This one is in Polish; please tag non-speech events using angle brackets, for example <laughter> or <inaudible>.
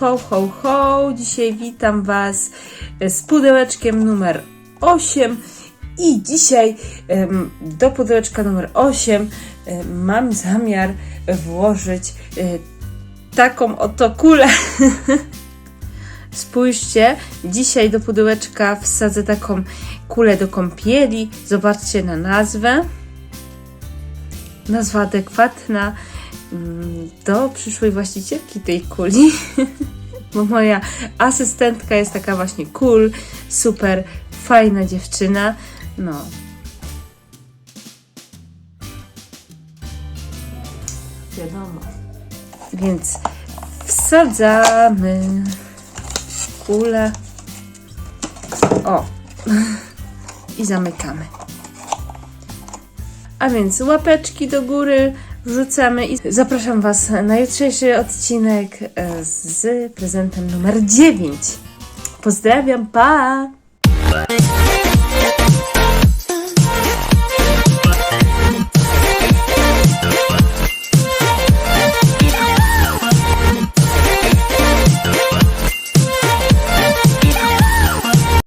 Ho, ho, ho! Dzisiaj witam Was z pudełeczkiem numer 8 i dzisiaj do pudełeczka numer 8 em, mam zamiar włożyć e, taką oto kulę. <laughs> Spójrzcie, dzisiaj do pudełeczka wsadzę taką kulę do kąpieli. Zobaczcie na nazwę. Nazwa adekwatna do przyszłej właścicielki tej kuli. <laughs> Bo moja asystentka jest taka właśnie cool, super, fajna dziewczyna. No. Wiadomo. Więc wsadzamy kulę. O. <laughs> I zamykamy. A więc łapeczki do góry wrzucamy i zapraszam Was na jutrzejszy odcinek e, z prezentem numer 9. Pozdrawiam, pa!